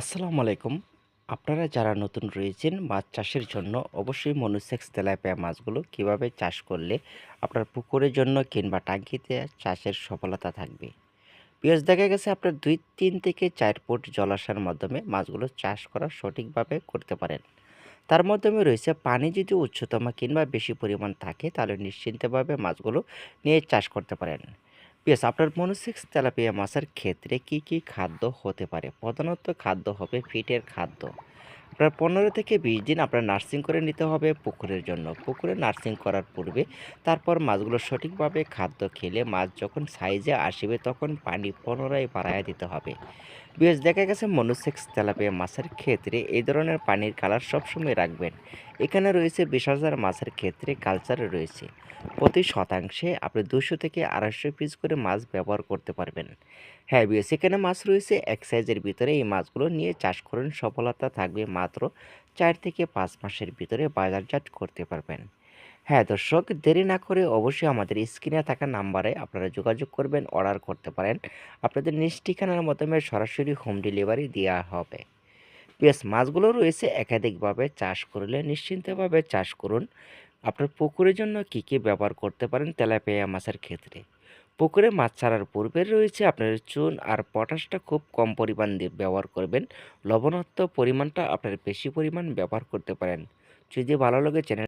আসসালামু আলাইকুম। আপনারা যারা নতুন রয়েছেন মাছ চাষের জন্য অবশ্যই মনুসেক্স তেলাপিয়া মাছগুলো কীভাবে চাষ করলে আপনার পুকুরের জন্য কিংবা টাঙ্কিতে চাষের সফলতা থাকবে? পেঁয়াজ দেখা গেছে আপনার দুই, তিন থেকে চার ফুট জলাশয়ের মাধ্যমে মাছগুলো চাষ করা সঠিকভাবে করতে পারেন। তার মাধ্যমে রয়েছে পানি যদি উচ্চতম কিংবা বেশি পরিমাণ থাকে তাহলে নিশ্চিন্তভাবে মাছগুলো নিয়ে চাষ করতে পারেন। বেশ আপনার মনোসিক্স তেলাপিয়া মাছের ক্ষেত্রে কি কি খাদ্য হতে পারে? প্রধানত খাদ্য হবে ফিটের খাদ্য। আপনার পনেরো থেকে বিশ দিন আপনার নার্সিং করে নিতে হবে পুকুরের জন্য। পুকুরে নার্সিং করার পূর্বে তারপর মাছগুলো সঠিকভাবে খাদ্য খেলে মাছ যখন সাইজে আসবে তখন পানি পুনরায় বাড়াইয়া দিতে হবে। বেশ দেখা গেছে মনোসেক্স তেলাপিয়া মাছের ক্ষেত্রে এই ধরনের পানির কালার সবসময় রাখবেন। এখানে রয়েছে বিশ হাজার মাছের ক্ষেত্রে কালচারে রয়েছে। প্রতি শতাংশে আপনি দুশো থেকে আড়াইশো পিস করে মাছ ব্যবহার করতে পারবেন। হ্যাঁ বিএস এখানে মাছ রয়েছে এক সাইজের ভিতরে। এই মাছগুলো নিয়ে চাষ করেন, সফলতা থাকবে। মাত্র চার থেকে পাঁচ মাসের ভিতরে বাজারজাত করতে পারবেন। হ্যাঁ দর্শক, দেরি না করে অবশ্যই আমাদের স্ক্রিনে থাকা নাম্বারে আপনারা যোগাযোগ করবেন অর্ডার করতে পারেন। আপনাদের নিজ ঠিকানার মাধ্যমে সরাসরি হোম ডেলিভারি দেওয়া হবে। বেশ, মাছগুলো রয়েছে, একাধিকভাবে চাষ করলে নিশ্চিন্তভাবে চাষ করুন। আপনার পুকুরের জন্য কী কী ব্যবহার করতে পারেন তেলাপিয়া মাছের ক্ষেত্রে? পুকুরে মাছ ছাড়ার পূর্বে রয়েছে আপনার চুন আর পটাশটা খুব কম পরিমাণ দিয়ে ব্যবহার করবেন। লবণাক্ত পরিমাণটা আপনার বেশি পরিমাণ ব্যবহার করতে পারেন। যদি ভালো লাগে চ্যানেল